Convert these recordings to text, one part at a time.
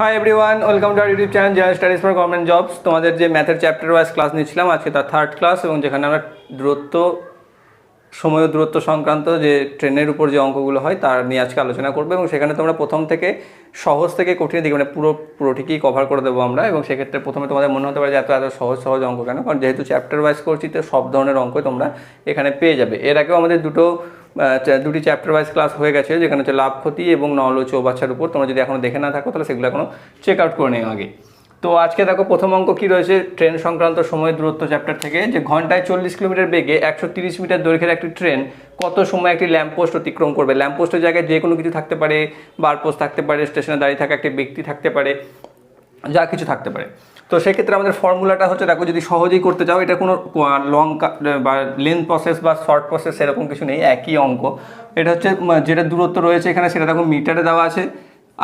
Hi everyone welcome to our YouTube channel general studies for government jobs তোমাদের যে ম্যাথের chapter wise class নিচ্ছিলাম, আজকে তার থার্ড ক্লাস এবং যেখানে আমরা দূরত্ব, সময় ও দূরত্ব সংক্রান্ত যে ট্রেনের উপর যে অঙ্কগুলো হয়, তার নিয়ে আজকে আলোচনা করব এবং সেখানে তোমরা প্রথম থেকে সহজ থেকে কঠিন দিকে মানে পুরো, পুরোটিকেই কভার করে দেবো আমরা এবং সেক্ষেত্রে প্রথমে তোমাদের মনে হতে পারে যে এত এত সহজ সহজ অঙ্ক কেন? কারণ যেহেতু চ্যাপ্টার ওয়াইজ করছি, তো সব ধরনের অঙ্ক তোমরা এখানে পেয়ে যাবে। এর আগেও আমাদের দুটো দুটি চ্যাপ্টার ওয়াইজ ক্লাস হয়ে গেছে, যেখানে হচ্ছে লাভ ক্ষতি এবং নল ও চৌবাচ্চার উপর। তোমরা যদি এখনও দেখে না থাকো, তাহলে সেগুলো এখনও চেক আউট করে নেও আগে। তো আজকে দেখো প্রথম অঙ্ক কী রয়েছে? ট্রেন সংক্রান্ত সময় দূরত্ব চ্যাপ্টার থেকে, যে ঘন্টায় চল্লিশ কিলোমিটার বেগে একশো তিরিশ মিটার দৈর্ঘ্যের একটি ট্রেন কত সময় একটি ল্যাম্পপোস্ট অতিক্রম করবে? ল্যাম্পপোস্টের জায়গায় যে কোনো কিছু থাকতে পারে বারপোস্ট থাকতে পারে স্টেশনে দাঁড়িয়ে থাকা একটি ব্যক্তি থাকতে পারে, যা কিছু থাকতে পারে। তো সেক্ষেত্রে আমাদের ফর্মুলাটা হচ্ছে, দেখো যদি সহজেই করতে চাও, এটা কোনো লং বা লেন্থ প্রসেস বা শর্ট প্রসেস এরকম কিছু নেই, একই অঙ্ক। এটা হচ্ছে যেটা দূরত্ব রয়েছে এখানে, সেটা দেখো মিটারে দেওয়া আছে,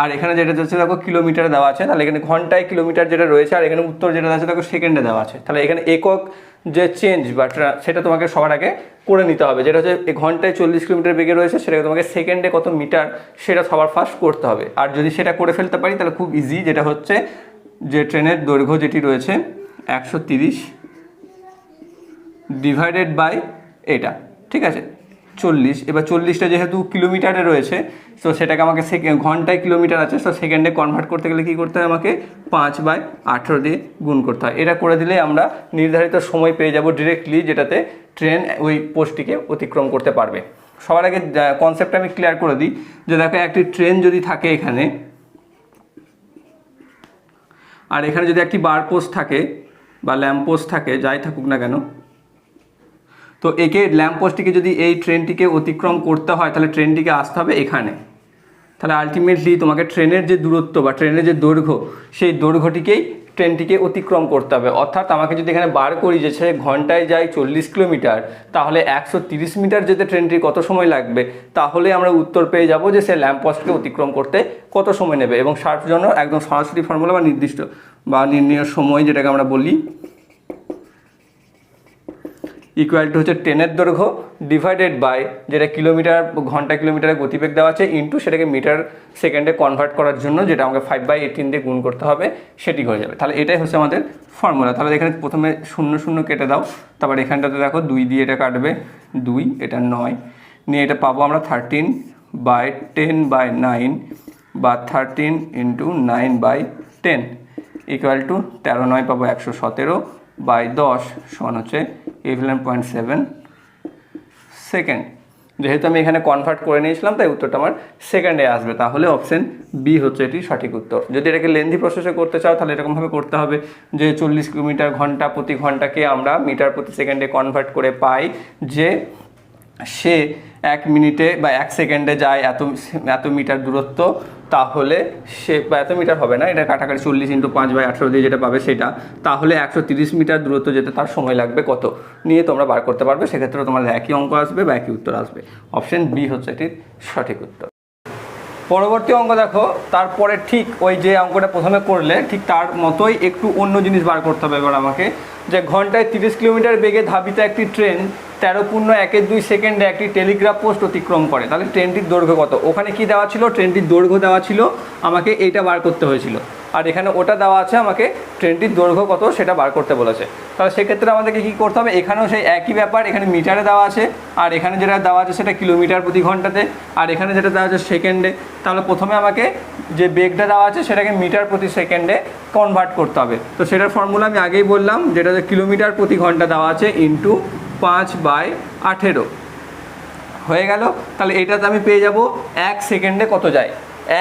আর এখানে যেটা হচ্ছে, দেখো কিলোমিটারে দেওয়া আছে। তাহলে এখানে ঘন্টায় কিলোমিটার যেটা রয়েছে, আর এখানে উত্তর যেটা আছে, দেখো সেকেন্ডে দেওয়া আছে। তাহলে এখানে একক যে চেঞ্জ বা সেটা তোমাকে সবার আগে করে নিতে হবে। যেটা হচ্ছে ঘন্টায় চল্লিশ কিলোমিটার বেগে রয়েছে, সেটাকে তোমাকে সেকেন্ডে কত মিটার সেটা সবার ফার্স্ট করতে হবে। আর যদি সেটা করে ফেলতে পারি, তাহলে খুব ইজি যেটা হচ্ছে যে ট্রেনের দৈর্ঘ্য যেটি রয়েছে, একশো তিরিশ ডিভাইডেড বাই এটা, ঠিক আছে? চল্লিশ, এবার চল্লিশটা যেহেতু কিলোমিটারে রয়েছে, তো সেটাকে আমাকে সেকে- ঘন্টায় কিলোমিটার আছে, তো সেকেন্ডে কনভার্ট করতে গেলে কী করতে হয় আমাকে পাঁচ বাই আঠেরো দিয়ে গুণ করতে হয়। এটা করে দিলে আমরা নির্ধারিত সময় পেয়ে যাব ডিরেক্টলি যেটাতে ট্রেন ওই পোস্টটিকে অতিক্রম করতে পারবে। সবার আগে কনসেপ্টটা আমি ক্লিয়ার করে দিই, যে দেখো একটি ট্রেন যদি থাকে এখানে আর এখানে যদি একটি বার পোস্ট থাকে বা ল্যাম্প পোস্ট থাকে, যাই থাকুক না কেন, তো একে ল্যাম্প পোস্টটিকে যদি এই ট্রেনটিকে অতিক্রম করতে হয়, তাহলে ট্রেনটিকে আসতে হবে এখানে। তাহলে আলটিমেটলি তোমাকে ট্রেনের যে দূরত্ব বা ট্রেনের যে দৈর্ঘ্য, সেই দৈর্ঘ্যটিকেই ট্রেনটিকে অতিক্রম করতে হবে। অর্থাৎ আমাকে যদি এখানে বার করি যে সে ঘন্টায় যায় চল্লিশ কিলোমিটার, তাহলে একশো তিরিশ মিটার যেতে ট্রেনটি কত সময় লাগবে? তাহলে আমরা উত্তর পেয়ে যাব যে সে ল্যাম্প পোস্টকে অতিক্রম করতে কত সময় নেবে এবং সার জন্য একদম সরাসরি ফর্মুলা বা নির্দিষ্ট বা নির্ণয় সময় যেটাকে আমরা বলি ইকুয়াল টু হচ্ছে ট্রেনের দৈর্ঘ্য ডিভাইডেড বাই যেটা কিলোমিটার, ঘণ্টা কিলোমিটারে গতিবেগ দেওয়া আছে ইন্টু সেটাকে মিটার সেকেন্ডে কনভার্ট করার জন্য যেটা আমাকে ফাইভ বাই এইটিন দিয়ে গুণ করতে হবে, সেটি হয়ে যাবে। তাহলে এটাই হচ্ছে আমাদের ফর্মুলা তাহলে এখানে প্রথমে শূন্য শূন্য কেটে দাও। তারপর এখানটাতে দেখো দুই দিয়ে এটা কাটবে দুই, এটা নয়। নিয়ে এটা পাবো আমরা thirteen by ten by nine বা thirteen into nine by ten equal to তেরো নয় পাবো একশো সতেরো। বাই দশ সমান হচ্ছে ইলেভেন পয়েন্ট সেভেন সেকেন্ড যেহেতু আমি এখানে কনভার্ট করে নিয়েছিলাম, তাই উত্তরটা আমার সেকেন্ডে আসবে। তাহলে অপশন বি হচ্ছে এটি সঠিক উত্তর। যদি এটাকে লেন্দি প্রসেসে করতে চাও, তাহলে এরকমভাবে করতে হবে যে চল্লিশ কিলোমিটার ঘণ্টা প্রতি ঘন্টাকে আমরা মিটার প্রতি সেকেন্ডে কনভার্ট করে পাই যে সে এক মিনিটে বা এক সেকেন্ডে যায় এত এত মিটার দূরত্ব তাহলে সে এত মিটার হবে না, এটা কাটাকাটি চল্লিশ ইন্টু পাঁচ বাই আঠেরো দিয়ে যেটা পাবে সেটা। তাহলে একশো তিরিশ মিটার দূরত্ব যেতে তার সময় লাগবে কত? নিয়ে তোমরা বার করতে পারবে সেক্ষেত্রে তোমার একই অঙ্ক আসবে বা একই উত্তর আসবে। অপশন বি হচ্ছে এটির সঠিক উত্তর। পরবর্তী অঙ্ক দেখো, তারপরে ঠিক ওই যে অঙ্কটা প্রথমে করলে, ঠিক তার মতোই একটু অন্য জিনিস বার করতে হবে এবার আমাকে। যে ঘন্টায় তিরিশ কিলোমিটার বেগে ধাবিত একটি ট্রেন তেরো পূর্ণ একের দুই সেকেন্ডে একটি টেলিগ্রাফ পোস্ট অতিক্রম করে। তাহলে ট্রেনটির দৈর্ঘ্য কত? ওখানে কি দেওয়া ছিল? ট্রেনটির দৈর্ঘ্য দেওয়া ছিল, আমাকে এইটা বার করতে হয়েছিল। আর এখানে ওটা দেওয়া আছে, আমাকে ট্রেনটির দৈর্ঘ্য কত সেটা বার করতে বলেছে। তাহলে সেক্ষেত্রে আমাদেরকে কী করতে হবে? এখানেও সেই একই ব্যাপার, এখানে মিটারে দেওয়া আছে, আর এখানে যেটা দেওয়া আছে সেটা কিলোমিটার প্রতি ঘন্টাতে, আর এখানে যেটা দেওয়া আছে সেকেন্ডে তাহলে প্রথমে আমাকে যে বেগটা দেওয়া আছে সেটাকে মিটার প্রতি সেকেন্ডে কনভার্ট করতে হবে। তো সেটার ফর্মুলা আমি আগেই বললাম, যেটা কিলোমিটার প্রতি ঘণ্টা দেওয়া আছে ইন্টু পাঁচ বাই আঠেরো। হয়ে গেল? তাহলে এটাতে আমি পেয়ে যাব এক সেকেন্ডে কত যায়?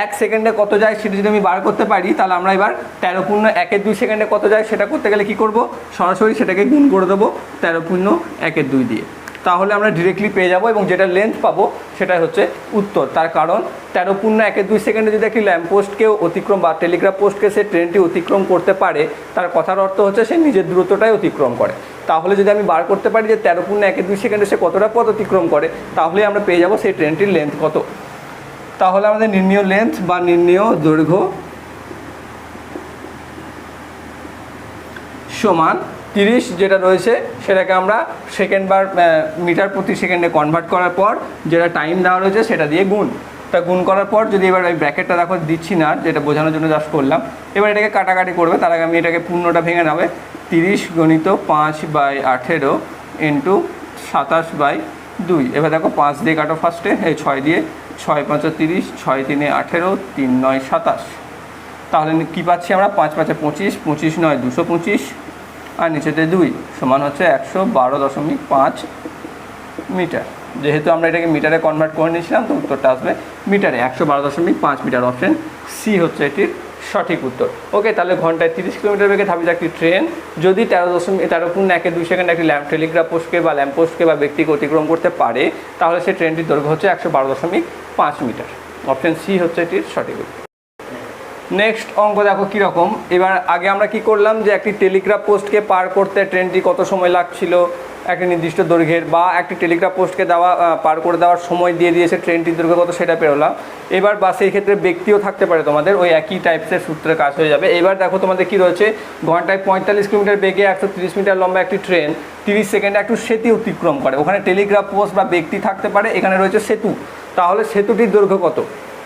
এক সেকেন্ডে কত যায় সেটা যদি আমি বার করতে পারি, তাহলে আমরা এবার তেরো পূর্ণ একের দুই সেকেন্ডে কত যায় সেটা করতে গেলে কি করব? সরাসরি সেটাকে গুণ করে দেবো তেরো পূর্ণ একের দুই দিয়ে। তাহলে আমরা ডিরেক্টলি পেয়ে যাব এবং যেটা লেন্থ পাবো সেটা হচ্ছে উত্তর। তার কারণ তেরো পূর্ণ একে দুই সেকেন্ডে যদি একটি ল্যাম্প পোস্টকেও অতিক্রম বা টেলিগ্রাফ পোস্টকে সে ট্রেনটি অতিক্রম করতে পারে, তার কথার অর্থ হচ্ছে সে নিজের দূরত্বটাই অতিক্রম করে। তাহলে যদি আমি বার করতে পারি যে তেরো পূর্ণ একে দুই সেকেন্ডে সে কতটা পথ অতিক্রম করে, তাহলে আমরা পেয়ে যাব সেই ট্রেনটির লেন্থ কত। তাহলে আমাদের নির্ণীয় লেন্থ বা নির্ণীয় দৈর্ঘ্য সমান তিরিশ যেটা রয়েছে, সেটাকে আমরা সেকেন্ড বার মিটার প্রতি সেকেন্ডে কনভার্ট করার পর যেটা টাইম দেওয়া রয়েছে সেটা দিয়ে গুণ। তা গুণ করার পর যদি এবার ওই ব্র্যাকেটটা দেখো, দিচ্ছি না, যেটা বোঝানোর জন্য জাস্ট করলাম। এবার এটাকে কাটাকাটি করবে, তার আগে আমি এটাকে পূর্ণটা ভেঙে নেবে। তিরিশ গণিত পাঁচ বাই আঠেরো ইন্টু সাতাশ বাই দুই। এবার দেখো, পাঁচ দিয়ে কাটো ফার্স্টে এই ছয় দিয়ে ছয় পাঁচো তিরিশ, ছয় তিনে আঠেরো, তিন নয় সাতাশ। তাহলে কী পাচ্ছি আমরা? পাঁচ পাঁচে পঁচিশ পঁচিশ নয়, দুশো পঁচিশ। আর নিচেতে দুই সমান হচ্ছে একশো বারো দশমিক পাঁচ মিটার। যেহেতু আমরা এটাকে মিটারে কনভার্ট করে নিয়েছিলাম, তো উত্তরটা আসবে মিটারে। একশো বারো দশমিক পাঁচ মিটার অপশন সি হচ্ছে এটির সঠিক উত্তর। ওকে তাহলে ঘন্টায় তিরিশ কিলোমিটার বেগে ধাবিত একটি ট্রেন যদি তেরো দশমিক তেরো পূর্ণ একে দুই সেকেন্ড একটি ল্যাম্প টেলিগ্রাফ পোস্টকে বা ল্যাম্প পোস্টকে বা ব্যক্তিকে অতিক্রম করতে পারে, তাহলে সেই ট্রেনটির দৈর্ঘ্য হচ্ছে একশো বারো দশমিক পাঁচ মিটার। অপশন সি হচ্ছে এটির সঠিক উত্তর। নেক্সট অঙ্ক দেখো কীরকম। এবার আগে আমরা কি করলাম যে একটি টেলিগ্রাফ পোস্টকে পার করতে ট্রেনটি কত সময় লাগছিল, একটি নির্দিষ্ট দৈর্ঘ্যের বা একটি টেলিগ্রাফ পোস্টকে দেওয়া পার করে দেওয়ার সময় দিয়ে দিয়েছে ট্রেনটির দৈর্ঘ্য কত সেটা পেরোলাম। এবার বা সেই ক্ষেত্রে ব্যক্তিও থাকতে পারে তোমাদের, ওই একই টাইপসের সূত্রে কাজ হয়ে যাবে। এবার দেখো তোমাদের কী রয়েছে, ঘন্টায় পঁয়তাল্লিশ কিলোমিটার বেগে একশো তিরিশ মিটার লম্বা একটি ট্রেন তিরিশ সেকেন্ডে একটু সেতু অতিক্রম করে। ওখানে টেলিগ্রাফ পোস্ট বা ব্যক্তি থাকতে পারে, এখানে রয়েছে সেতু। তাহলে সেতুটির দৈর্ঘ্য কত?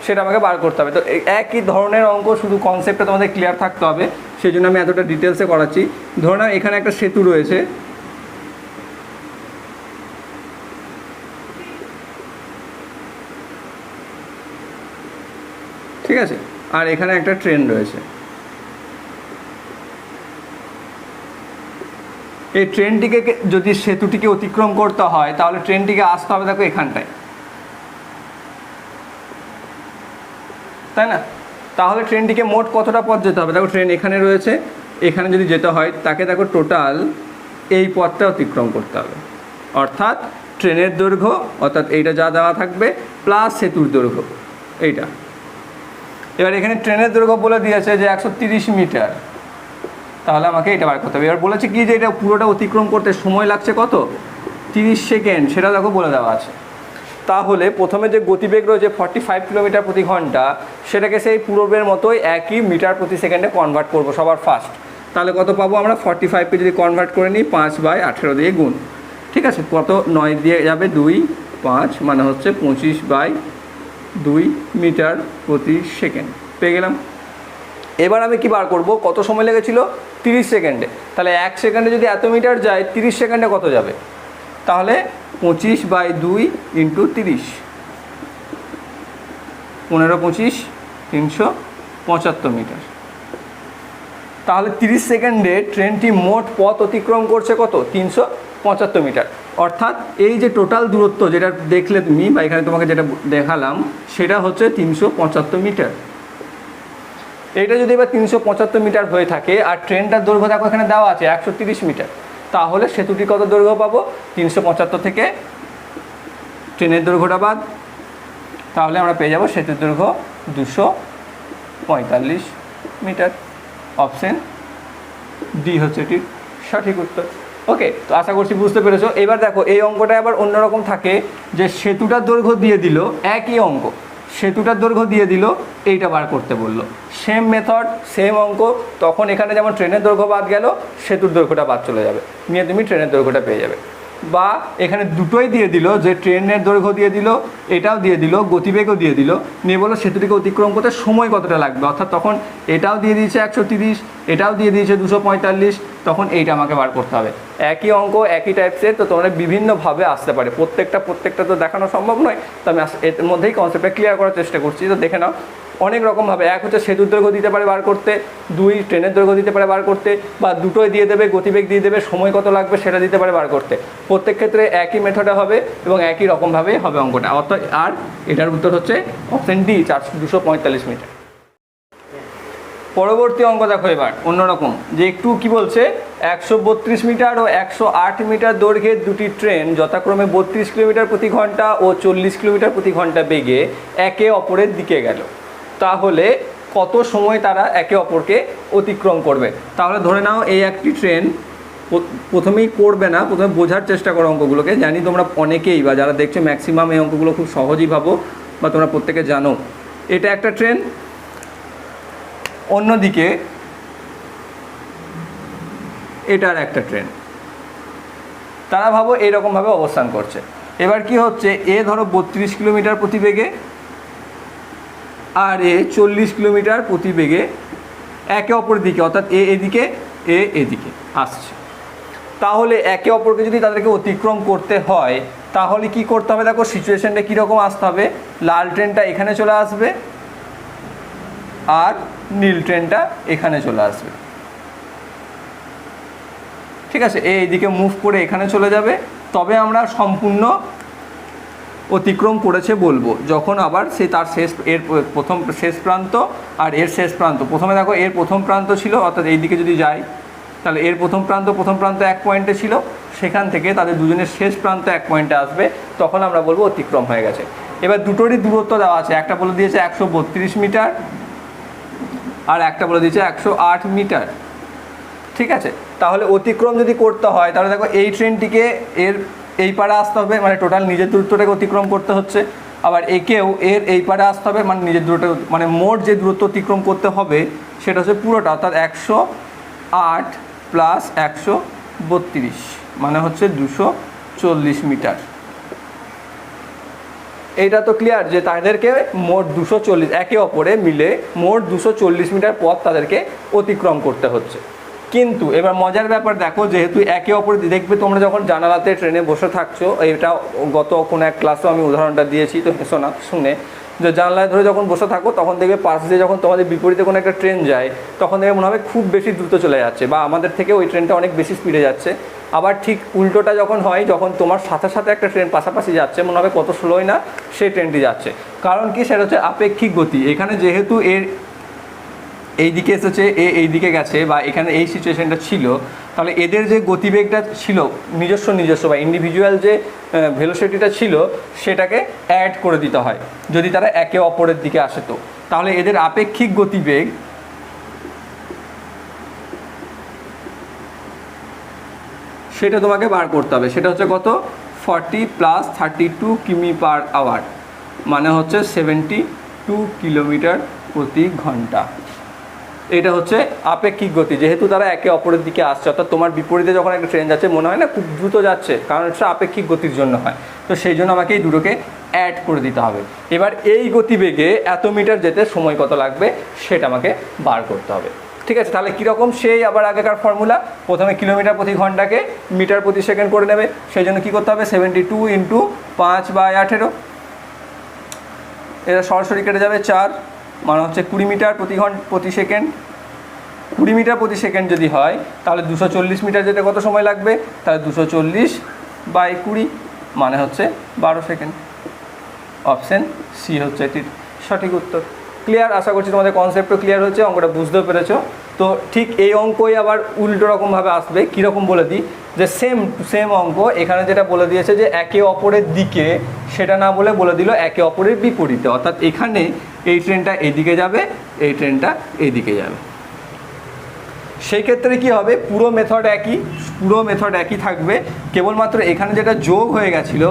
সেটা আমাকে বার করতে হবে। তো একই ধরনের অঙ্ক, শুধু কনসেপ্টটা তোমাদের ক্লিয়ার থাকতে হবে সেই জন্য আমি এতটা ডিটেলসে করাচ্ছি। ধরে নাও, এখানে একটা সেতু রয়েছে। ঠিক আছে? আর এখানে একটা ট্রেন রয়েছে। এই ট্রেনটিকে যদি সেতুটিকে অতিক্রম করতে হয়, তাহলে ট্রেনটিকে আসতে হবে, দেখো, এখানটায়। তাই না? তাহলে ট্রেনটিকে মোট কতটা পথ যেতে হবে? দেখো, ট্রেন এখানে রয়েছে, এখানে যদি যেতে হয়, তাকে দেখো টোটাল এই পথটা অতিক্রম করতে হবে। অর্থাৎ ট্রেনের দৈর্ঘ্য, অর্থাৎ এইটা যা দেওয়া থাকবে প্লাস সেতুর দৈর্ঘ্য, এইটা। এবার এখানে ট্রেনের দৈর্ঘ্য বলে দিয়েছে যে একশো মিটার। তাহলে আমাকে এটা বার করতে হবে। এবার বলেছে কি যে এটা পুরোটা অতিক্রম করতে সময় লাগছে কত? তিরিশ সেকেন্ড, সেটা দেখো বলে দেওয়া আছে। তাহলে প্রথমে যে গতিবেগ রয়েছে ফর্টি ফাইভ কিলোমিটার প্রতি ঘণ্টা, সেটাকে সেই পূর্বের মতোই একই মিটার প্রতি সেকেন্ডে কনভার্ট করব সবার ফার্স্ট তাহলে কত পাবো আমরা? ফর্টি ফাইভকে যদি কনভার্ট করে নিই, পাঁচ বাই আঠেরো দিয়ে গুণ। ঠিক আছে? কত? নয় দিয়ে যাবে দুই, পাঁচ মানে হচ্ছে পঁচিশ বাই দুই মিটার প্রতি সেকেন্ড। পেয়ে গেলাম? এবার আমি কি বার করব? কত সময় লেগেছিল? তিরিশ সেকেন্ডে। তাহলে এক সেকেন্ডে যদি এত মিটার যায়, তিরিশ সেকেন্ডে কত যাবে? তাহলে পঁচিশ বাই দুই ইন্টু তিরিশ। পনেরো পঁচিশ, তিনশো পঁচাত্তর মিটার। তাহলে তিরিশ সেকেন্ডে ট্রেনটি মোট পথ অতিক্রম করছে কত? তিনশো পঁচাত্তর মিটার। অর্থাৎ এই যে টোটাল দূরত্ব যেটা দেখলে তুমি বা এখানে তোমাকে যেটা দেখালাম, সেটা হচ্ছে তিনশো পঁচাত্তর মিটার। এটা যদি এবার তিনশো পঁচাত্তর মিটার হয়ে থাকে, আর ট্রেনটার দৈর্ঘ্য দেখো এখানে দেওয়া আছে, একশো তিরিশ মিটার। তাহলে সেতুটি কত দৈর্ঘ্য পাবো? তিনশো পঁচাত্তর থেকে ট্রেনের দৈর্ঘ্যটা বাদ। তাহলে আমরা পেয়ে যাব সেতুর দৈর্ঘ্য দুশো পঁয়তাল্লিশ মিটার। অপশন ডি হচ্ছে এটির সঠিক উত্তর। ওকে, তো আশা করছি বুঝতে পেরেছ। এবার দেখো, এই অঙ্কটা আবার অন্যরকম থাকে যে সেতুটার দৈর্ঘ্য দিয়ে দিল একই অঙ্ক। সেতুটার দৈর্ঘ্য দিয়ে দিল, এইটা বার করতে বলল। সেম মেথড সেম অঙ্ক, তখন এখানে যেমন ট্রেনের দৈর্ঘ্য বাদ গেল, সেতুর দৈর্ঘ্যটা বাদ চলে যাবে। নিয়ে তুমি ট্রেনের দৈর্ঘ্যটা পেয়ে যাবে। বা এখানে দুটোই দিয়ে দিল, যে ট্রেনের দৈর্ঘ্য দিয়ে দিল, এটাও দিয়ে দিল, গতিবেগও দিয়ে দিল। নিয়ে বলো সেতুটিকে অতিক্রম করতে সময় কতটা লাগবে? অর্থাৎ তখন এটাও দিয়ে দিয়েছে একশো তিরিশ, এটাও দিয়ে দিয়েছে দুশো পঁয়তাল্লিশ, তখন এইটা আমাকে বার করতে হবে। একই অঙ্ক, একই টাইপসের তো তোমরা বিভিন্নভাবে আসতে পারে। প্রত্যেকটা প্রত্যেকটা তো দেখানো সম্ভব নয়। তো আমি এর মধ্যেই কনসেপ্টটা ক্লিয়ার করার চেষ্টা করছি। তো দেখে নাও। অনেক রকমভাবে এক হচ্ছে সেতুর দৈর্ঘ্য দিতে পারে বার করতে, দুই ট্রেনের দৈর্ঘ্য দিতে পারে বার করতে, বা দুটোই দিয়ে দেবে, গতিবেগ দিয়ে দেবে, সময় কত লাগবে সেটা দিতে পারে বার করতে। প্রত্যেক ক্ষেত্রে একই মেথডে হবে এবং একই রকমভাবেই হবে অঙ্কটা। অর্থাৎ আর এটার উত্তর হচ্ছে অপশন ডি চারশো দুশো পঁয়তাল্লিশ মিটার। পরবর্তী অঙ্ক দেখো এবার, অন্যরকম। যে একটু কি বলছে? একশো বত্রিশ মিটার ও একশো আট মিটার দৈর্ঘ্যের দুটি ট্রেন যথাক্রমে বত্রিশ কিলোমিটার প্রতি ঘণ্টা ও চল্লিশ কিলোমিটার প্রতি ঘণ্টা বেগে একে অপরের দিকে গেল। তাহলে কত সময় তারা একে অপরকে অতিক্রম করবে? তাহলে ধরে নাও এই একটি ট্রেন প্রথমেই করবে না, প্রথমে বোঝার চেষ্টা করো অঙ্কগুলোকে। জানি তোমরা অনেকেই বা যারা দেখছ ম্যাক্সিমাম এই অঙ্কগুলো খুব সহজই ভাবো বা তোমরা প্রত্যেকে জানো। এটা একটা ট্রেন। অন্যদিকে এটার একটা ট্রেন। তারা ভাবো এইরকমভাবে অবস্থান করছে। এবার কি হচ্ছে? এ ধরো বত্রিশ কিলোমিটার প্রতি বেগে আর এ চল্লিশ কিলোমিটার প্রতি বেগে একে অপরের দিকে, অর্থাৎ এ এদিকে এ এদিকে আসছে। তাহলে একে অপরকে যদি তাদেরকে অতিক্রম করতে হয়, তাহলে কি করতে হবে? দেখো, সিচুয়েশানটা কীরকম আসতে হবে? লাল ট্রেনটা এখানে চলে আসবে আর নীল ট্রেনটা এখানে চলে আসবে। ঠিক আছে? এ এইদিকে মুভ করে এখানে চলে যাবে। তবে আমরা সম্পূর্ণ অতিক্রম করেছে বলব। যখন আবার সে তার শেষ, এর প্রথম শেষ প্রান্ত আর এর শেষ প্রান্ত, প্রথমে দেখো এর প্রথম প্রান্ত ছিল, অর্থাৎ এই দিকে যদি যাই, তাহলে এর প্রথম প্রান্ত প্রথম প্রান্ত এক পয়েন্টে ছিল, সেখান থেকে তাদের দুজনের শেষ প্রান্ত এক পয়েন্টে আসবে, তখন আমরা বলব অতিক্রম হয়ে গেছে। এবার দুটোরই দূরত্ব দেওয়া আছে, একটা বলে দিয়েছে একশো বত্রিশ মিটার আর একটা বলে দিয়েছে একশো আট মিটার। ঠিক আছে? তাহলে অতিক্রম যদি করতে হয়, তাহলে দেখো এই ট্রেনটিকে এর এই পারে আসতে হবে মানে টোটাল নিজের দূরত্বটাকে অতিক্রম করতে হচ্ছে। আবার একেও এর এই পারে আসতে হবে মানে নিজের দূরত্ব মানে মোট যে দূরত্ব অতিক্রম করতে হবে, সেটা হচ্ছে পুরোটা, অর্থাৎ একশো আট প্লাস একশো বত্রিশ মানে হচ্ছে দুশো চল্লিশ মিটার। এইটা তো ক্লিয়ার যে তাদেরকে মোট দুশো চল্লিশ, একে অপরে মিলে মোট দুশো চল্লিশ মিটার পথ তাদেরকে অতিক্রম করতে হচ্ছে। কিন্তু এবার মজার ব্যাপার দেখো, যেহেতু একে অপরে দেখবে, তোমরা যখন জানালাতে ট্রেনে বসে থাকছো, এটা গত কোনো এক ক্লাসেও আমি উদাহরণটা দিয়েছি, তো হেসো না, শুনে। যে জানলায় ধরে যখন বসে থাকো, তখন দেখবে পাশ দিয়ে যখন তোমাদের বিপরীতে কোনো একটা ট্রেন যায়, তখন দেখবে মনে হবে খুব বেশি দ্রুত চলে যাচ্ছে, বা আমাদের থেকে ওই ট্রেনটা অনেক বেশি স্পিডে যাচ্ছে। আবার ঠিক উল্টোটা যখন হয়, যখন তোমার সাথে সাথে একটা ট্রেন পাশাপাশি যাচ্ছে, মনে হবে কত স্লোই না, সেই ট্রেনটি যাচ্ছে। কারণ কি? সেটা হচ্ছে আপেক্ষিক গতি। এখানে যেহেতু এর এই দিকে এসেছে, এ এই দিকে গেছে বা এখানে এই সিচুয়েশানটা ছিল, তাহলে এদের যে গতিবেগটা ছিল, নিজস্ব নিজস্ব বা ইন্ডিভিজুয়াল যে ভেলোসিটিটা ছিল, সেটাকে অ্যাড করে দিতে হয়, যদি তারা একে অপরের দিকে আসে তো। তাহলে এদের আপেক্ষিক গতিবেগ সেটা তোমাকে বার করতে হবে। সেটা হচ্ছে কত? ফর্টি প্লাস থার্টি টু কিমি পার আওয়ার মানে হচ্ছে সেভেন্টি টু কিলোমিটার প্রতি ঘণ্টা। এটা হচ্ছে আপেক্ষিক গতি। যেহেতু তারা একে অপরের দিকে আসছে, অর্থাৎ তোমার বিপরীতে যখন একটা ট্রেন যাচ্ছে, মনে হয় না খুব দ্রুত যাচ্ছে, কারণ এটা আপেক্ষিক গতির জন্য হয়। তো সেই জন্য আমাকে এই দুটোকে অ্যাড করে দিতে হবে। এবার এই গতিবেগে এত মিটার যেতে সময় কত লাগবে, সেটা আমাকে বার করতে হবে। ঠিক আছে? তাহলে কীরকম সেই আবার আগেকার ফর্মুলা প্রথমে কিলোমিটার প্রতি ঘন্টাকে মিটার প্রতি সেকেন্ড করে নেবে। সেই জন্য কী করতে হবে? সেভেন্টি টু ইন্টু পাঁচ বাই আঠেরো। এটা সরাসরি কেটে যাবে চার। মানে হচ্ছে কুড়ি মিটার প্রতি ঘণ্টা প্রতি সেকেন্ড। কুড়ি মিটার প্রতি সেকেন্ড যদি হয়, তাহলে দুশো চল্লিশ মিটার যেতে কত সময় লাগবে? তাহলে দুশো চল্লিশ বাই কুড়ি মানে হচ্ছে বারো সেকেন্ড। অপশান সি হচ্ছে এটির সঠিক উত্তর। ক্লিয়ার আশা করছি তোমাদের কনসেপ্টও ক্লিয়ার হচ্ছে অঙ্কটা বুঝতেও পেরেছ। তো ঠিক এই অঙ্কই আবার উল্টো রকমভাবে আসবে। কীরকম বলে দিই? যে সেম সেম অঙ্ক, এখানে যেটা বলে দিয়েছে যে একে অপরের দিকে, সেটা না বলে বলে দিল একে অপরের বিপরীতে। অর্থাৎ এখানে এই ট্রেনটা এদিকে যাবে, এই ট্রেনটা এদিকে যাবে। সেই ক্ষেত্রে কি হবে? পুরো মেথড একই, পুরো মেথড একই থাকবে। কেবলমাত্র এখানে যেটা যোগ হয়ে গেছিল,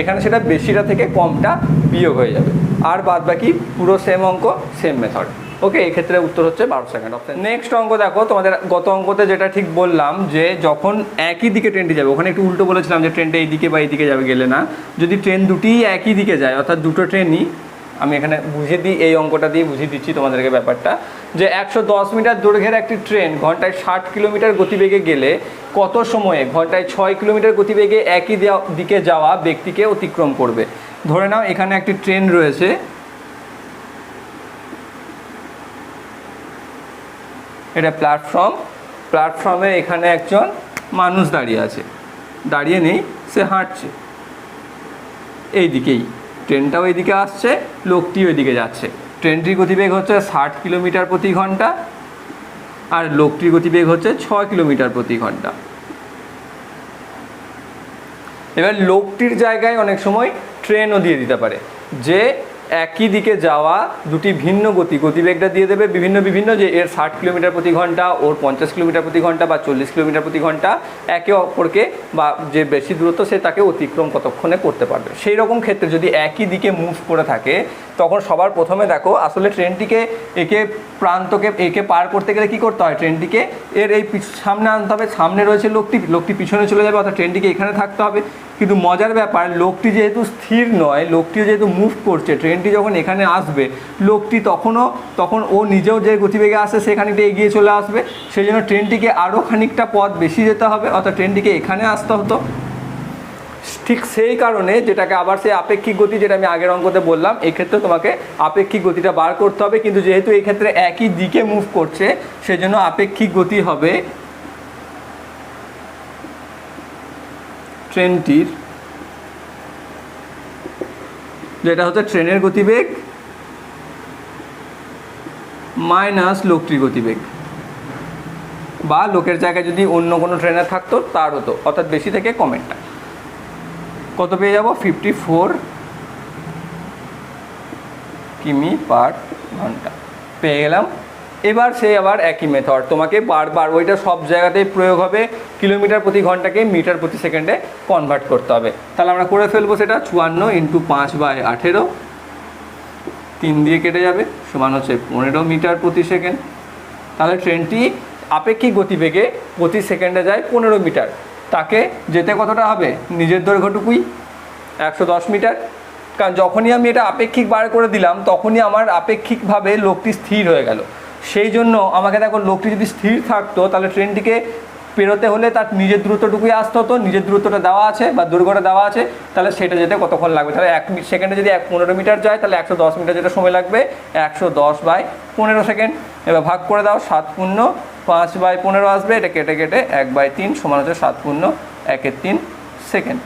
এখানে সেটা বেশিটা থেকে কমটা বিয়োগ হয়ে যাবে। আর বাদ বাকি পুরো সেম অঙ্ক সেম মেথড ওকে এক্ষেত্রে উত্তর হচ্ছে বারো সেকেন্ড অপশন নেক্সট অঙ্ক দেখো, তোমাদের গত অঙ্কতে যেটা ঠিক বললাম যে যখন একই দিকে ট্রেনটি যাবে, ওখানে একটু উল্টো বলেছিলাম যে ট্রেনটা এইদিকে বা এইদিকে যাবে, গেলে না। যদি ট্রেন দুটিই একই দিকে যায়, অর্থাৎ দুটো ট্রেনই আমি এখানে বুঝিয়ে দিই, এই অঙ্কটা দিয়ে বুঝিয়ে দিচ্ছি তোমাদেরকে ব্যাপারটা, যে একশো দশ মিটার দৈর্ঘ্যের একটি ট্রেন ঘন্টায় ষাট কিলোমিটার গতিবেগে গেলে কত সময়ে, ঘন্টায় ছয় কিলোমিটার গতিবেগে একই দিকে যাওয়া ব্যক্তিকে অতিক্রম করবে। ধরে নাও, এখানে একটি ট্রেন রয়েছে এটা প্ল্যাটফর্ম প্ল্যাটফর্মে এখানে একজন মানুষ দাঁড়িয়ে আছে। দাঁড়িয়ে নেই, সে হাঁটছে। এই দিকেই ট্রেনটাও এইদিকে আসছে, লোকটিও এদিকে যাচ্ছে। ট্রেনটির গতিবেগ হচ্ছে ষাট কিলোমিটার প্রতি ঘণ্টা, আর লোকটির গতিবেগ হচ্ছে ছয় কিলোমিটার প্রতি ঘণ্টা। এবার লোকটির জায়গায় অনেক সময় ট্রেনও দিয়ে দিতে পারে। যে একই দিকে যাওয়া দুটি ভিন্ন গতি। গতিবেগটা দিয়ে দেবে বিভিন্ন বিভিন্ন যে এর ষাট কিলোমিটার প্রতি ঘণ্টা, ওর পঞ্চাশ কিলোমিটার প্রতি ঘণ্টা বা চল্লিশ কিলোমিটার প্রতি ঘণ্টা একে অপরকে বা যে বেশি দূরত্ব সে তাকে অতিক্রম কতক্ষণে করতে পারবে। সেই রকম ক্ষেত্রে যদি একই দিকে মুভ করে থাকে, তখন সবার প্রথমে দেখো আসলে ট্রেনটিকে একে প্রান্তকে একে পার করতে গেলে কি করতে হয়? ট্রেনটিকে এর এই সামনে আনতে হবে। সামনে রয়েছে লোকটি লোকটি পিছনে চলে যাবে অর্থাৎ ট্রেনটিকে এখানে থাকতে হবে। কিন্তু মজার ব্যাপার, লোকটি যেহেতু স্থির নয়, লোকটিও যেহেতু মুভ করছে, ট্রেন ট্রেনটি যখন এখানে আসবে, লোকটি তখনও, তখন ও নিজেও যে গতিবেগে আসে সে খানিকটা এগিয়ে চলে আসবে। সেই জন্য ট্রেনটিকে আরও খানিকটা পথ বেশি যেতে হবে, অর্থাৎ ট্রেনটিকে এখানে আসতে হতো। ঠিক সেই কারণে যেটাকে আবার সেই আপেক্ষিক গতি যেটা আমি আগের অঙ্কতে বললাম, এক্ষেত্রে তোমাকে আপেক্ষিক গতিটা বার করতে হবে, কিন্তু যেহেতু এই ক্ষেত্রে একই দিকে মুভ করছে, সেজন্য আপেক্ষিক গতি হবে ট্রেনটির যেটা হচ্ছে ট্রেনের গতিবেগ মাইনাস লোকটির গতিবেগ। বা লোকের জায়গায় যদি অন্য কোনো ট্রেনার থাকতো, তার হতো, অর্থাৎ বেশি থেকে কমেরটা কত পেয়ে যাব? ফিফটি ফোর কিমি পার ঘণ্টা। পেয়ে গেলাম এবার সে আবার একই মেথড তোমাকে বারবার ওইটা সব জায়গাতেই প্রয়োগ হবে, কিলোমিটার প্রতি ঘন্টাকে মিটার প্রতি সেকেন্ডে কনভার্ট করতে হবে। তাহলে আমরা করে ফেলব সেটা চুয়ান্ন ইন্টু পাঁচ বাই আঠেরো। তিন দিয়ে কেটে যাবে, সমান হচ্ছে পনেরো মিটার প্রতি সেকেন্ড। তাহলে ট্রেনটি আপেক্ষিক গতিবেগে প্রতি সেকেন্ডে যায় পনেরো মিটার। তাকে যেতে কতটা হবে? নিজের দৈর্ঘ্যটুকুই, একশো দশ মিটার। কারণ যখনই আমি এটা আপেক্ষিক বার করে দিলাম, তখনই আমার আপেক্ষিকভাবে লোকটি স্থির হয়ে গেল। সেই জন্য আমাকে দেখো লোকটি যদি স্থির থাকতো, তাহলে ট্রেনটিকে পেরোতে হলে তার নিজের দূরত্বটুকুই আসতে হতো, নিজের দূরত্বটা দেওয়া আছে বা দৈর্ঘ্যটা দেওয়া আছে, তাহলে সেটা যেতে কতক্ষণ লাগবে? তাহলে এক সেকেন্ডে যদি এক পনেরো মিটার যায়, তাহলে একশো দশ মিটার যেটা সময় লাগবে, একশো দশ বাই পনেরো সেকেন্ড। এবার ভাগ করে দাও, সাত পূর্ণ পাঁচ বাই পনেরো আসবে, এটা কেটে কেটে এক বাই তিন সমান হচ্ছে সাত পূর্ণ একের তিন সেকেন্ড।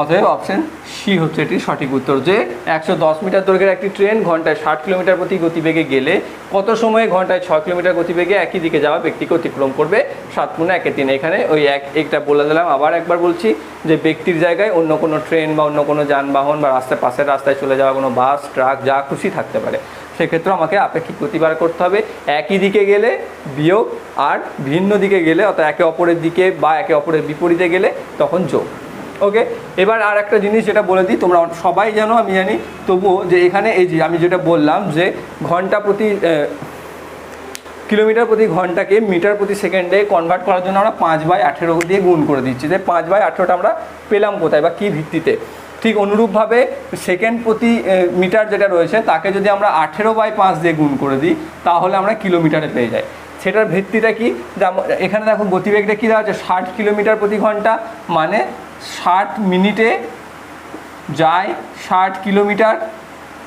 অতএব অপশন সি হচ্ছে এটি সঠিক উত্তর যে একশো দশ মিটার দৈর্ঘ্যের একটি ট্রেন ঘন্টায় ষাট কিলোমিটার প্রতি গতিবেগে গেলে কত সময়ে ঘন্টায় ছয় কিলোমিটার গতিবেগে একই দিকে যাওয়া ব্যক্তিকে অতিক্রম করবে? সাত পূর্ণ একে তিন। এখানে ওই এক, একটা বলে দিলাম। আবার একবার বলছি যে ব্যক্তির জায়গায় অন্য কোনো ট্রেন বা অন্য কোনো যানবাহন বা রাস্তায় পাশের রাস্তায় চলে যাওয়া, কোনো বাস ট্রাক যা খুশি থাকতে পারে। সেক্ষেত্রে আমাকে আপেক্ষিক গতি বার করতে হবে। একই দিকে গেলে বিয়োগ, আর ভিন্ন দিকে গেলে অর্থাৎ একে অপরের দিকে বা একে অপরের বিপরীতে গেলে তখন যোগ। ওকে এবার আর একটা জিনিস যেটা বলে দিই, তোমরা সবাই জানো আমি জানি, তবুও যে এখানে এই যে আমি যেটা বললাম যে ঘণ্টা প্রতি কিলোমিটার প্রতি ঘন্টাকে মিটার প্রতি সেকেন্ডে কনভার্ট করার জন্য আমরা পাঁচ বাই আঠেরো দিয়ে গুণ করে দিচ্ছি। যে পাঁচ বাই আঠেরোটা আমরা পেলাম কোথায় বা কী ভিত্তিতে? ঠিক অনুরূপভাবে সেকেন্ড প্রতি মিটার যেটা রয়েছে, তাকে যদি আমরা আঠেরো বাই পাঁচ দিয়ে গুণ করে দিই, তাহলে আমরা কিলোমিটারে পেয়ে যাই। সেটার ভিত্তিটা কি? এখানে দেখো গতিবেগটা কী দেওয়া আছে? ষাট কিলোমিটার প্রতি ঘণ্টা মানে ষাট মিনিটে যায়, ষাট কিলোমিটার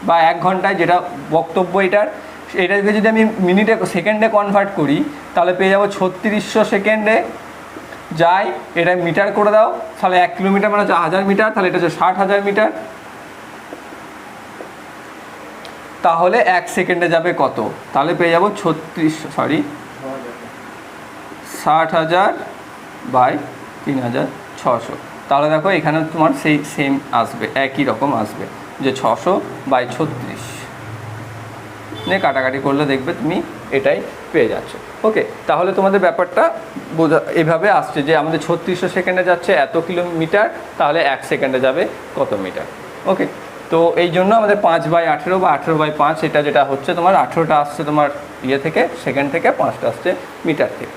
বা এক ঘন্টায় যেটা বক্তব্য এটার এটাকে যদি আমি মিনিটে, সেকেন্ডে কনভার্ট করি, তাহলে পেয়ে যাব ছত্রিশশো সেকেন্ডে যায়, এটা মিটার করে দাও, তাহলে এক কিলোমিটার মানে হচ্ছে হাজার মিটার, তাহলে এটা হচ্ছে ষাট হাজার মিটার। তাহলে এক সেকেন্ডে যাবে কত? তাহলে পেয়ে যাব ছত্রিশ সরি ষাট হাজার বাই তিন হাজার ছশো। তাহলে দেখো এখানে তোমার সেই সেম আসবে, একই রকম আসবে, যে ছশো বাই ছত্রিশ। নিয়ে কাটাকাটি করলে দেখবে তুমি এটাই পেয়ে যাচ্ছ। ওকে তাহলে তোমাদের ব্যাপারটা বোঝা, এভাবে আসছে যে আমাদের ছত্রিশশো সেকেন্ডে যাচ্ছে এত কিলোমিটার, তাহলে এক সেকেন্ডে যাবে কত মিটার? ওকে তো এই জন্য আমাদের পাঁচ বাই আঠেরো বা আঠেরো বাই পাঁচ, এটা যেটা হচ্ছে তোমার আঠেরোটা আসছে তোমার ইয়ে থেকে, সেকেন্ড থেকে পাঁচটা আসছে মিটার থেকে।